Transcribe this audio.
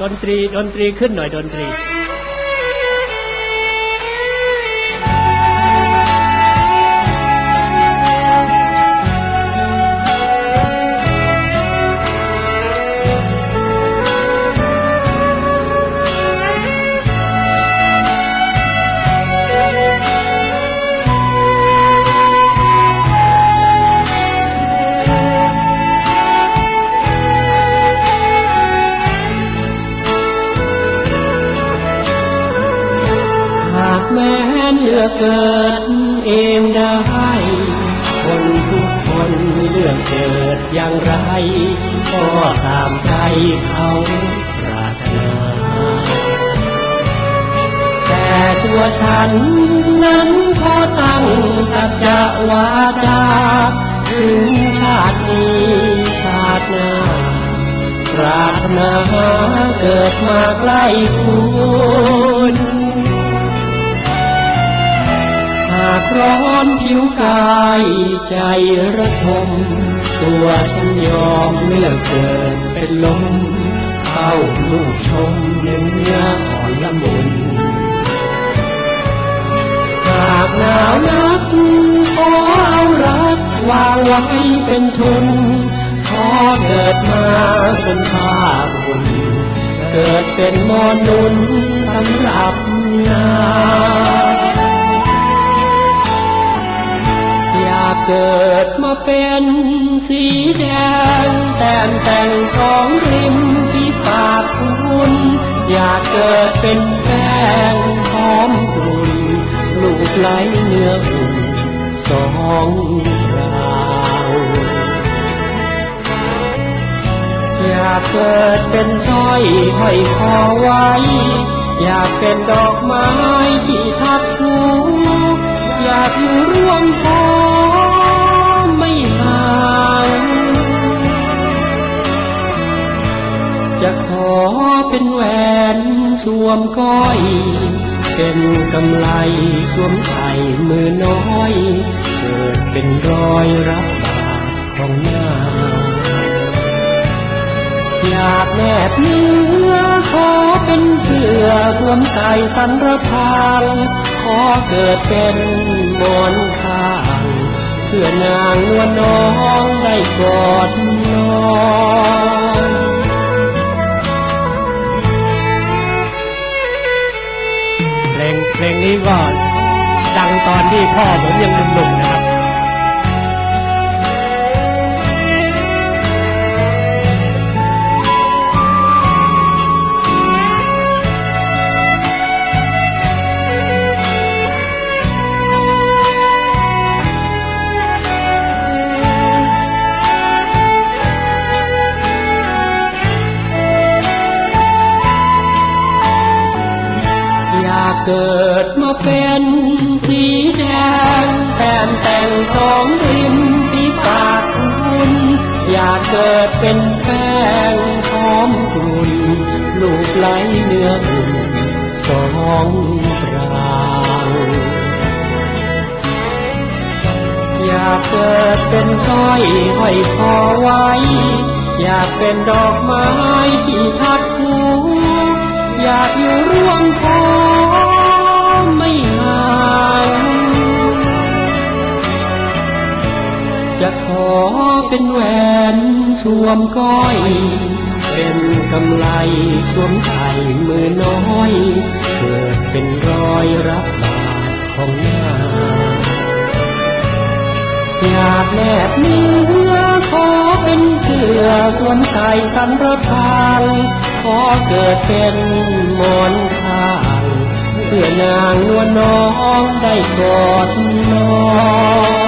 ดนตรีดนตรีขึ้นหน่อยดนตรี แม้นเลือกเกิดเองได้คนทุกคนเลือกเกิดอย่างไร ก็ตามใจเขาปรารถนาแต่ตัวฉันนั้นขอตั้งสัจวาจาถึงชาตินี้ชาติหน้าปรารถนาเกิดมาใกล้คุณ ร้อนผิวกายใจระทม ตัวฉันยอมเลือเกิดเป็นลมเข้าลูกชมเนื้ออ่อนละมุนหากหนาวนักขอเอารักวางไว้เป็นทุนขอเกิดมาเป็นภาคบุญเกิดเป็นมอนุนสำ เกิดมาเป็นสีแดงแต่มแต่งสองริมที่ปากคุณอยากเกิดเป็นแป้งหอมกลุ่นลูกไหลเนื้ออุ่นสองราวอยากเกิดเป็นสร้อยห้อยคอไว้ อยากเป็นดอกไม้ที่ทัดหู เป็นแหวนสวมก้อย เป็นกำไลสวมใส่มือน้อย เกิดเป็นรอยรับบาของหน้าอยากแนบเนื้อขอเป็นเสื้อสวมใส่สันระพางขอเกิดเป็นมอนข้างเพื่อนางนวลน้องได้กอ เพลงเพลงนี้ก็ดังตอนที่พ่อผมยังหนุ่มๆนะครับ เกิดมาเป็นสีแดงแต้มแต่งสองริมที่ปากคุณอยากเกิดเป็นแป้งหอมกลุ่นลูกไหลเนื้ออุ่นสองราวอยากเกิดเป็นสร้อยห้อยคอไว้ อยากเป็นดอกไม้ที่ทัดหูอยากอยู่ร่วมท้อ เป็นแหวนสวมก้อย เป็นกำไลสวมใส่มือน้อย เกิดเป็นรอยรับบาทของหน้า อยากแนบเนื้อขอเป็นเสื้อสวมใส่สันระพางขอเกิดเป็นหมอนข้างเพื่อนางนวลน้องได้กอดน้อน